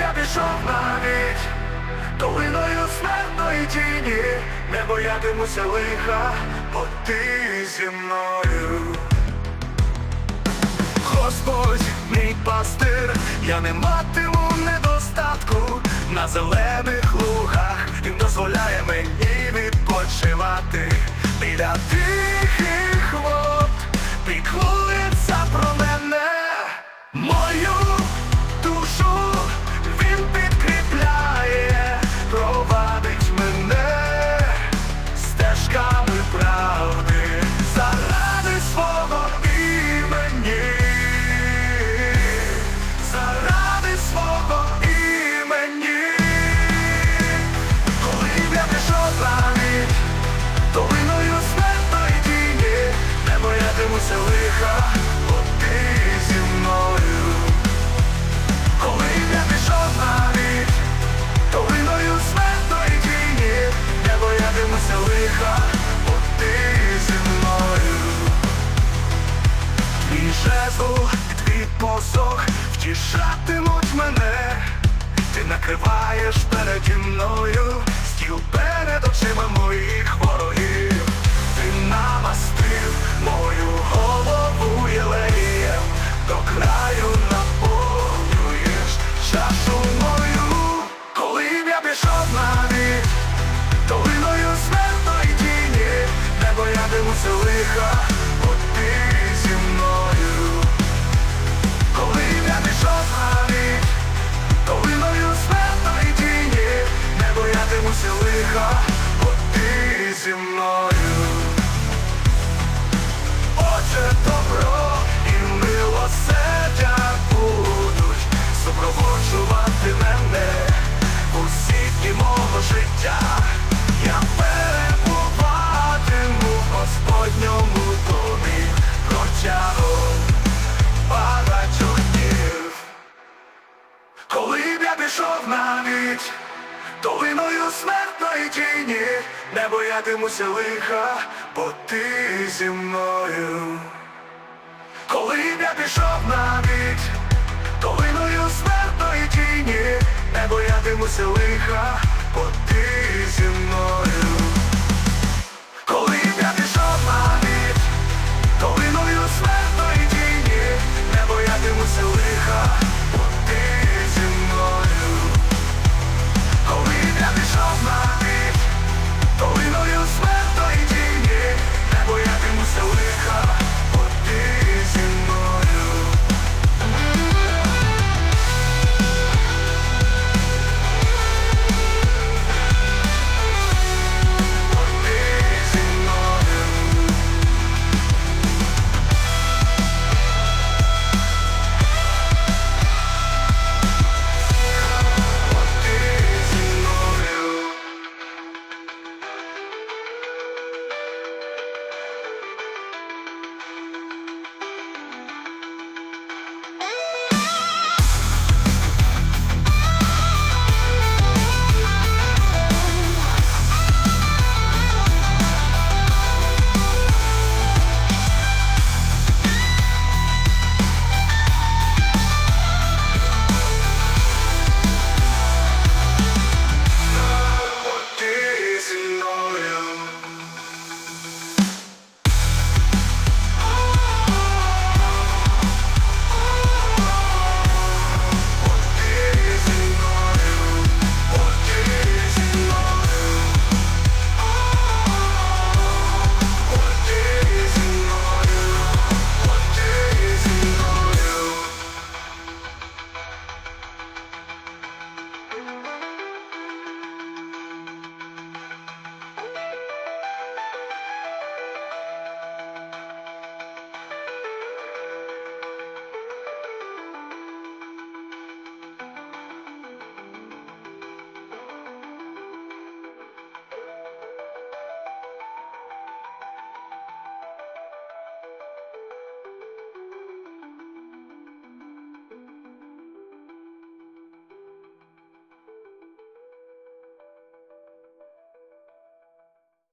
я пішов навіть долиною смертної тіні, не боятимуся лиха, бо ти зі мною. Господь, мій пастир, я не матиму недостатку на зелених лугах. Він дозволяє мені відпочивати біля тихих лиха, бо ти зі мною. Коли я пішов навіть долиною смертної тіні, не боятимуся лиха, бо зі мною. Твій жезл, твій посох втішатимуть мене, ти накриваєш переді мною стіл перед очима моїх ворогів, зі мною. Отже, добро і милосердя будуть супроводжувати мене усі дні мого життя. Я перебуватиму Господньому б на ніч, долиною смертної тіні, не боятимуся лиха, бо ти зі мною. Коли я пішов навіть долиною смертної тіні, не боятимуся лиха, бо ти зі мною.